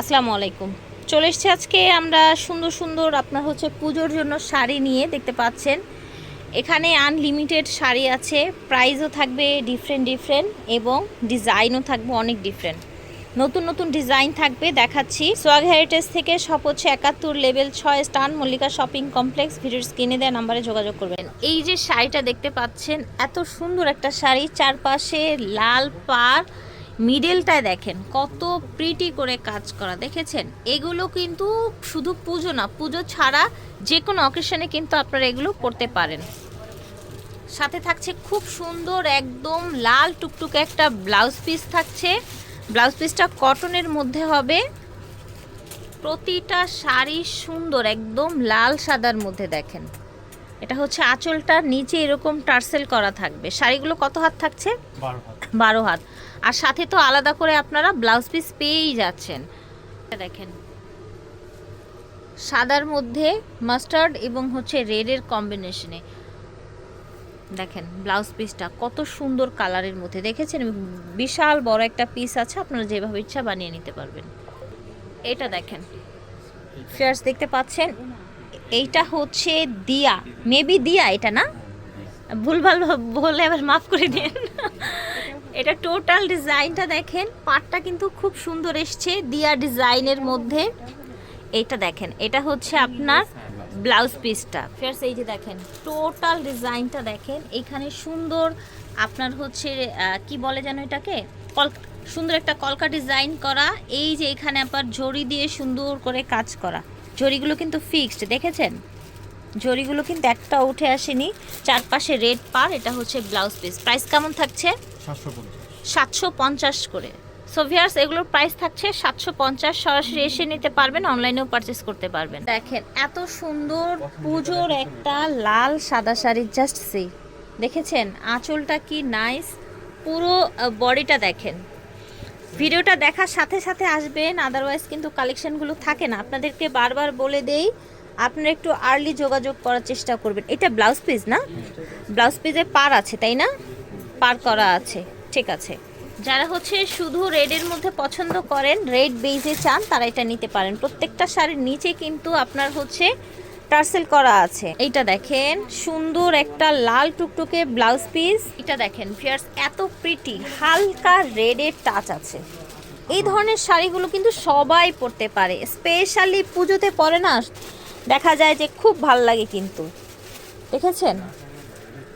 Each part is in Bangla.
আসসালামু আলাইকুম। চলে এসছি আজকে আমরা সুন্দর সুন্দর আপনার হচ্ছে পুজোর জন্য শাড়ি নিয়ে দেখতে পাচ্ছেন। এখানে আনলিমিটেড শাড়ি আছে প্রাইসও থাকবে ডিফারেন্ট ডিফারেন্ট এবং ডিজাইনও থাকবে অনেক ডিফারেন্ট নতুন নতুন ডিজাইন থাকবে, দেখাচ্ছি। সোয়াগ হেরিটেজ থেকে সব হচ্ছে একাত্তর লেভেল ছয় স্টান মল্লিকা শপিং কমপ্লেক্স ভিডিওর স্ক্রিনে দেওয়া নাম্বারে যোগাযোগ করবেন। এই যে শাড়িটা দেখতে পাচ্ছেন, এত সুন্দর একটা শাড়ি, চারপাশে লাল পাড় মিডেলটায় দেখেন কত প্রিটি করে কাজ করা। দেখেছেন? এগুলো কিন্তু শুধু পুজো না পুজো ছাড়া যে কোনো অকেশনে কিন্তু আপনারা এগুলো পড়তে পারেন। সাথে থাকছে খুব সুন্দর একদম লাল টুকটুকে একটা ব্লাউজ পিস থাকছে। ব্লাউজ পিসটা কটনের মধ্যে হবে। প্রতিটা শাড়ি সুন্দর একদম লাল সাদার মধ্যে দেখেন। এটা হচ্ছে আঁচলটার নিচে এরকম টার্সেল করা থাকবে। শাড়িগুলো কত হাত থাকছে? বারো হাত। আর সাথে তো আলাদা করে আপনারা ব্লাউজ পিস পেয়েই যাচ্ছেন। দেখেন। সাদার মধ্যে মাস্টার্ড এবং হচ্ছে রেডের কম্বিনেশনে দেখেন ব্লাউজ পিসটা কত সুন্দর কালারের মধ্যে। দেখেছেন? বিশাল বড় একটা পিস আছে আপনারা যেভাবে ইচ্ছা বানিয়ে নিতে পারবেন। এটা দেখেন। ফেয়ার্স দেখতে পাচ্ছেন? এইটা হচ্ছে দিয়া। মেবি দিয়া এটা না? ভুলভাল বলে আবার মাফ করে দিন। এটা টোটাল ডিজাইনটা দেখেন, পাটটা কিন্তু খুব সুন্দর এসছে দিয়া ডিজাইনের মধ্যে। এটা দেখেন, এটা হচ্ছে আপনার ব্লাউজ পিসটা। ফেয়ার্স এই যে দেখেন, টোটাল ডিজাইনটা দেখেন, এখানে সুন্দর আপনার হচ্ছে কি বলে যেন এটাকে? কল সুন্দর একটা কলকা ডিজাইন করা, এই যে এখানে আবার ঝড়ি দিয়ে সুন্দর করে কাজ করা। ঝড়িগুলো কিন্তু ফিক্সড দেখেছেন? জরিগুলো কিন্তু একটা উঠে আসেনি, চারপাশে রেড পার এটা হচ্ছে ব্লাউজ পিস প্রাইস কেমন থাকছে? সাতশো পঞ্চাশ। করে। সো ভিয়ার্স এগুলোর প্রাইস থাকছে সাতশো পঞ্চাশ। সরাসরি এসে নিতে পারবেন অনলাইনেও পারচেস করতে পারবেন। দেখেন এত সুন্দর পুজোর একটা লাল সাদা শাড়ি জাস্ট সি দেখেছেন? আঁচলটা কি নাইস পুরো বডিটা দেখেন। ভিডিওটা দেখার সাথে সাথে আসবেন আদারওয়াইজ কিন্তু কালেকশনগুলো থাকে না। আপনাদেরকে বারবার বলে দেই আপনারা একটু আর্লি যোগাযোগ করার চেষ্টা করবেন। এটা ব্লাউজ পিস না? ব্লাউজ পিসে পার আছে তাই না? পার করা আছে। ঠিক আছে। যারা হচ্ছে শুধু রেডের মধ্যে পছন্দ করেন রেড বেজে চান, তারা এটা নিতে পারেন। প্রত্যেকটা শাড়ির নিচে কিন্তু আপনার হচ্ছে টার্সেল করা আছে। এইটা দেখেন, সুন্দর একটা লাল টুকটুকে ব্লাউজ পিস এটা দেখেন ফিয়ার্স এত প্রিটি হালকা রেডের টাচ আছে। এই ধরনের শাড়িগুলো কিন্তু সবাই পরতে পারে। স্পেশালি পুজোতে পরে না, দেখা যায় যে খুব ভালো লাগে কিন্তু। দেখেছেন?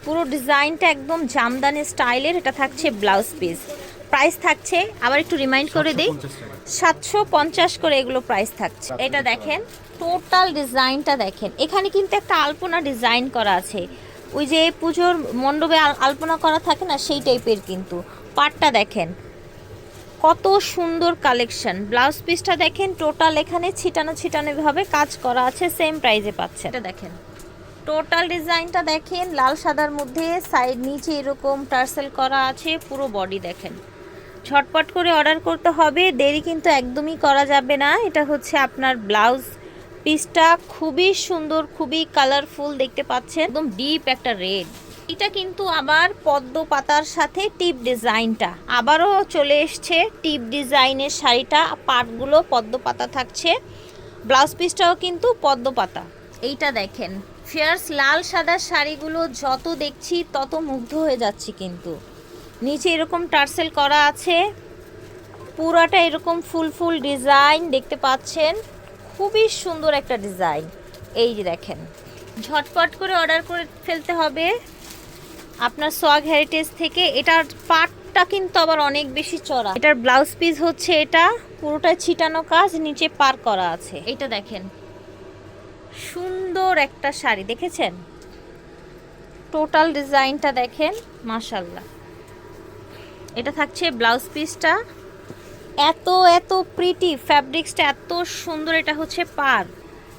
পুরো ডিজাইনটা একদম জামদানি স্টাইলের এটা থাকছে ব্লাউজ পিস। প্রাইস থাকছে আবার একটু রিমাইন্ড করে দিই সাতশো পঞ্চাশ করে এগুলো প্রাইস থাকছে। এটা দেখেন টোটাল ডিজাইনটা দেখেন। এখানে কিন্তু একটা আলপনা ডিজাইন করা আছে। ওই যে পুজোর মণ্ডপে আলপনা করা থাকে না সেই টাইপের কিন্তু। পাটটা দেখেন কত সুন্দর কালেকশন ব্লাউজ পিসটা দেখেন টোটাল এখানে ছিটানো ছিটানো ভাবে কাজ করা আছে সেম প্রাইজে পাচ্ছে এটা দেখেন। টোটাল ডিজাইনটা দেখেন, লাল সাদার মধ্যে সাইড নিচে এরকম টার্সেল করা আছে, পুরো বডি দেখেন। ঝটপট করে অর্ডার করতে হবে, দেরি কিন্তু একদমই করা যাবে না। এটা হচ্ছে আপনার ব্লাউজ পিসটা খুবই সুন্দর, খুবই কালারফুল দেখতে পাচ্ছেন, একদম ডিপ একটা রেড এটা কিন্তু আবার পদ্ম পাতার সাথে টিপ ডিজাইনটা আবারও চলে এসছে টিপ ডিজাইনের শাড়িটা, পাটগুলো পদ্ম পাতা থাকছে। ব্লাউজ পিসটাও কিন্তু পদ্ম পাতা। এইটা দেখেন। ফেয়ার্স লাল সাদা শাড়িগুলো যত দেখছি, তত মুগ্ধ হয়ে যাচ্ছি কিন্তু। নিচে এরকম টার্সেল করা আছে। পুরাটা এরকম ফুল ফুল ডিজাইন দেখতে পাচ্ছেন। খুবই সুন্দর একটা ডিজাইন। এই যে দেখেন, ঝটপট করে অর্ডার করে ফেলতে হবে। আপনার সোয়াগ হেরিটেজ থেকে এটার পাটটা কিন্তু আবার অনেক বেশি চড়া। এটার ব্লাউজ পিস হচ্ছে এটা। পুরোটা ছিটানো কাজ, নিচে পার করা আছে। এটা দেখেন সুন্দর একটা শাড়ি, দেখেছেন? টোটাল ডিজাইনটা দেখেন মাশাল্লাহ এটা থাকছে ব্লাউজ পিসটা। এত এত প্রিটি ফ্যাব্রিক্সটা এত সুন্দর এটা হচ্ছে পার।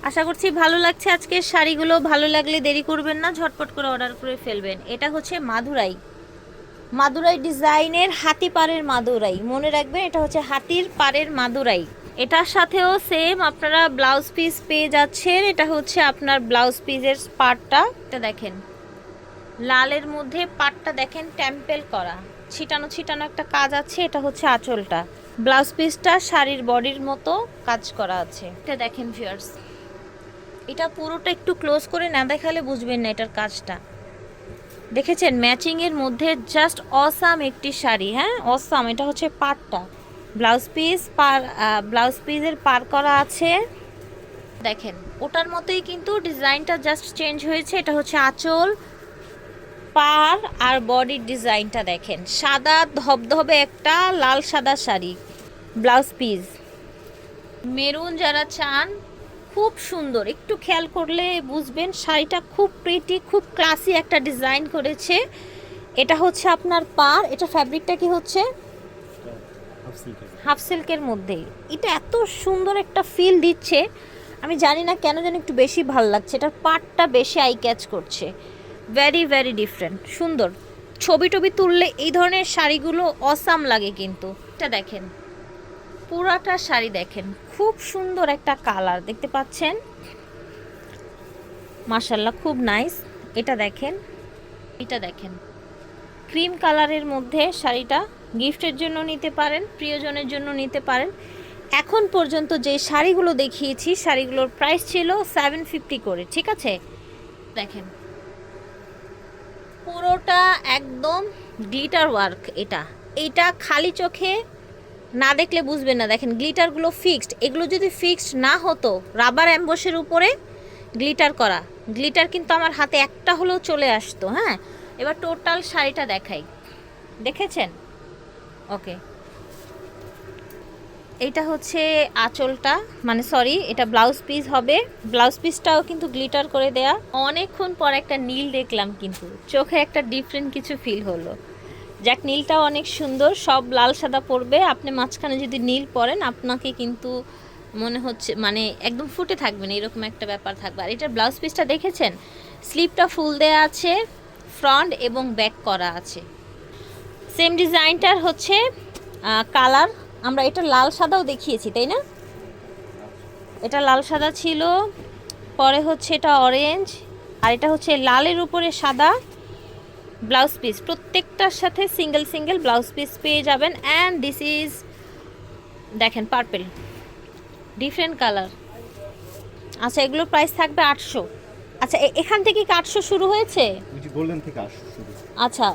আশা করছি ভালো লাগছে আজকে শাড়িগুলো। ভালো লাগলে দেরি করবেন না, ঝটপট করে অর্ডার করে ফেলবেন। এটা হচ্ছে মাদুরাই। মাদুরাই ডিজাইনের হাতি পাড়ের মাদুরাই। মনে রাখবেন, এটা হচ্ছে হাতির পাড়ের মাদুরাই। এটার সাথেও সেম আপনারা ব্লাউজ পিস পেয়ে যাচ্ছেন। এটা হচ্ছে আপনার ব্লাউজ পিসের পার্টটা এটা দেখেন, লালের মধ্যে পাটটা দেখেন টেম্পেল করা। ছিটানো ছিটানো একটা কাজ আছে, এটা হচ্ছে আঁচলটা। ব্লাউজ পিসটা শাড়ির বডির মতো কাজ করা আছে। এটা দেখেন ভিউয়ার্স এটা পুরোটা একটু ক্লোজ করে না দেখালে বুঝবেন না এটার কাজটা। দেখেছেন ম্যাচিংয়ের মধ্যে জাস্ট অসাম একটি শাড়ি হ্যাঁ? অসাম এটা হচ্ছে পাটটা। ব্লাউজ পিস পার ব্লাউজ পিসের পার করা আছে। দেখেন, ওটার মতোই কিন্তু ডিজাইনটা জাস্ট চেঞ্জ হয়েছে। এটা হচ্ছে আঁচল, পার আর বডির ডিজাইনটা দেখেন। সাদা ধবধবে একটা, লাল সাদা শাড়ি, ব্লাউজ পিস। মেরুন যারা চান, খুব সুন্দর। একটু খেয়াল করলে বুঝবেন, শাড়িটা খুব প্রিটি খুব ক্লাসি একটা ডিজাইন করেছে। এটা হচ্ছে আপনার পার, এটা ফ্যাব্রিকটা কি হচ্ছে? হাফ সিল্কের মধ্যেই এটা এত সুন্দর একটা ফিল দিচ্ছে। আমি জানি না কেন যেন একটু বেশি ভালো লাগছে। এটার পাটটা বেশি আই ক্যাচ করছে। ভেরি ভেরি ডিফারেন্ট সুন্দর। ছবি টবি তুললে এই ধরনের শাড়িগুলো অসাম লাগে কিন্তু। এটা দেখেন। পুরাটা শাড়ি দেখেন। খুব সুন্দর একটা কালার দেখতে পাচ্ছেন? মার্শাল্লাহ খুব নাইস এটা দেখেন। এটা দেখেন। ক্রিম কালারের মধ্যে শাড়িটা গিফটের জন্য নিতে পারেন, প্রিয়জনের জন্য নিতে পারেন। এখন পর্যন্ত যে শাড়িগুলো দেখিয়েছি, শাড়িগুলোর প্রাইস ছিল সেভেন ফিফটি করে, ঠিক আছে? দেখেন। পুরোটা একদম গ্লিটার ওয়ার্ক এটা। এটা খালি চোখে না দেখলে বুঝবেন না। দেখেন গ্লিটারগুলো ফিক্সড এগুলো যদি ফিক্সড না হতো রাবার অ্যাম্বসের উপরে গ্লিটার করা। গ্লিটার কিন্তু আমার হাতে একটা হলেও চলে আসতো হ্যাঁ? এবার টোটাল শাড়িটা দেখাই। দেখেছেন? ওকে। এটা হচ্ছে আঁচলটা মানে সরি, এটা ব্লাউজ পিস হবে। ব্লাউজ পিসটাও কিন্তু গ্লিটার করে দেয়া। অনেকক্ষণ পর একটা নীল দেখলাম কিন্তু, চোখে একটা ডিফারেন্ট কিছু ফিল হলো। যাক, নীলটাও অনেক সুন্দর, সব লাল সাদা পরবে। আপনি মাঝখানে যদি নীল পরেন, আপনাকে কিন্তু মনে হচ্ছে মানে একদম ফুটে থাকবেন এরকম একটা ব্যাপার থাকবে। আর এটার ব্লাউজ পিসটা দেখেছেন? স্লিপটা ফুল দেয়া আছে ফ্রন্ট এবং ব্যাক করা আছে। সেম ডিজাইনটার হচ্ছে কালার আমরা এটা লাল সাদাও দেখিয়েছি তাই না? এটা লাল সাদা ছিল পরে হচ্ছে এটা অরেঞ্জ আর এটা হচ্ছে লালের উপরে সাদা ব্লাউজ পিস প্রত্যেকটার সাথে সিঙ্গেল সিঙ্গেল ব্লাউজ পিস পেয়ে যাবেন। অ্যান্ড দিস ইজ দেখেন পার্পেল ডিফারেন্ট কালার আচ্ছা এগুলোর প্রাইস থাকবে আটশো। আচ্ছা এখান থেকে কি আটশো শুরু হয়েছে? আচ্ছা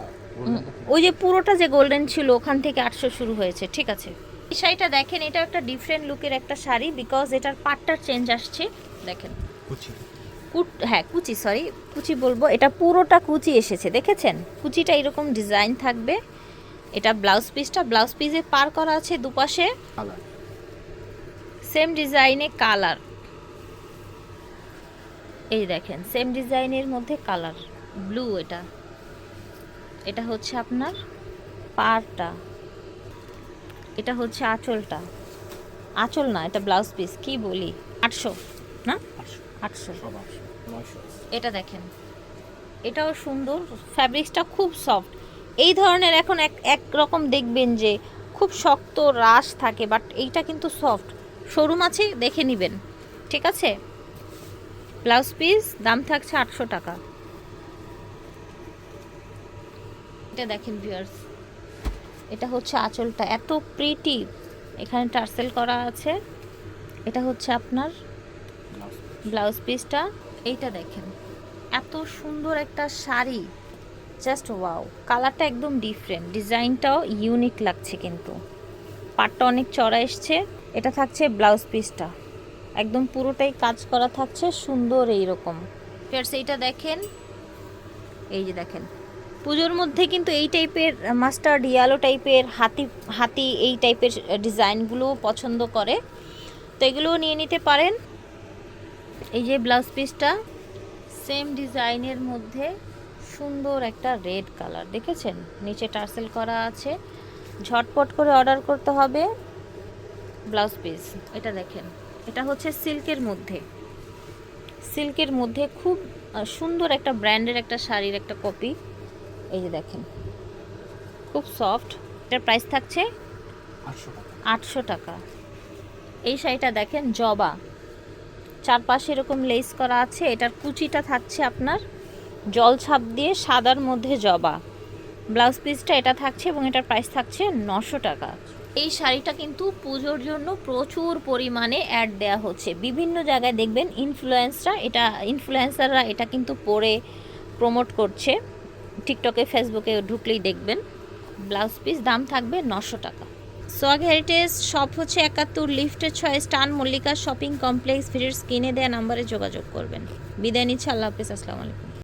ওই যে পুরোটা যে গোল্ডেন ছিল ওখান থেকে আটশো শুরু হয়েছে ঠিক আছে? এই শাড়িটা দেখেন এটা একটা ডিফারেন্ট লুকের একটা শাড়ি বিকজ এটার পাটটার চেঞ্জ আসছে। দেখেন। কুট হ্যাঁ কুচি সরি কুচি বলব। এটা পুরোটা কুচি এসেছে দেখেছেন? কুচিটা এরকম ডিজাইন থাকবে। এটা ব্লাউজ পিসটা ব্লাউজ পিসে পার করা আছে দুপাশে। সেম ডিজাইনে কালার এই দেখেন সেম ডিজাইনের মধ্যে কালার ব্লু এটা। এটা হচ্ছে আপনার পারটা এটা হচ্ছে আঁচলটা। আঁচল না এটা ব্লাউজ পিস কি বলি? আটশো না? আটশো। এটা দেখেন। এটাও সুন্দর ফ্যাব্রিক্সটা খুব সফট এই ধরনের এখন এক এক রকম দেখবেন যে খুব শক্ত রাশ থাকে বাট এইটা কিন্তু সফট শোরুম আছে দেখে নেবেন। ঠিক আছে? ব্লাউজ পিস দাম থাকছে আটশো টাকা। এটা দেখেন ভিউয়ার্স এটা হচ্ছে আঁচলটা এত প্রিটি এখানে টার্সেল করা আছে। এটা হচ্ছে আপনার ব্লাউজ পিসটা এইটা দেখেন, এত সুন্দর একটা শাড়ি। জাস্ট ওয়াও কালারটা একদম ডিফারেন্ট ডিজাইনটাও ইউনিক লাগছে কিন্তু। পাটটা অনেক চড়া এসছে। এটা থাকছে ব্লাউজ পিসটা একদম পুরোটাই কাজ করা থাকছে, সুন্দর এইরকম। ফেরস এইটা দেখেন। এই যে দেখেন পুজোর মধ্যে কিন্তু এই টাইপের মাস্টার্ড ইয়ালো টাইপের, হাতি হাতি এই টাইপের ডিজাইনগুলো পছন্দ করে। তো এগুলোও নিয়ে নিতে পারেন। এই যে ব্লাউজ পিসটা সেম ডিজাইনের মধ্যে সুন্দর একটা রেড কালার দেখেছেন? নিচে টার্সেল করা আছে। ঝটপট করে অর্ডার করতে হবে ব্লাউজ পিস এটা দেখেন, এটা হচ্ছে সিল্কের মধ্যে। সিল্কের মধ্যে খুব সুন্দর একটা ব্র্যান্ডের একটা শাড়ির একটা কপি এই যে দেখেন খুব সফট এটার প্রাইস থাকছে আটশো টাকা। এই শাড়িটা দেখেন জবা। চারপাশে এরকম লেস করা আছে এটার কুচিটা থাকছে আপনার জল ছাপ দিয়ে সাদার মধ্যে জবা। ব্লাউজ পিসটা এটা থাকছে এবং এটার প্রাইস থাকছে নশো টাকা। এই শাড়িটা কিন্তু পুজোর জন্য প্রচুর পরিমাণে অ্যাড দেয়া হচ্ছে। বিভিন্ন জায়গায় দেখবেন ইনফ্লুয়েন্সরা এটা ইনফ্লুয়েন্সাররা এটা কিন্তু পরে প্রমোট করছে। টিকটকে ফেসবুকে ঢুকলেই দেখবেন ব্লাউজ পিস দাম থাকবে নশো টাকা। সোয়াগ হেরিটেজ শপ হচ্ছে একাত্তর লিফটের ছয় স্টান মল্লিকা শপিং কমপ্লেক্স ভিডিওর স্ক্রিনে দেওয়া নাম্বারে যোগাযোগ করবেন। বিদায় নিচ্ছে, আল্লাহ হাফিজ, আসসালামু আলাইকুম।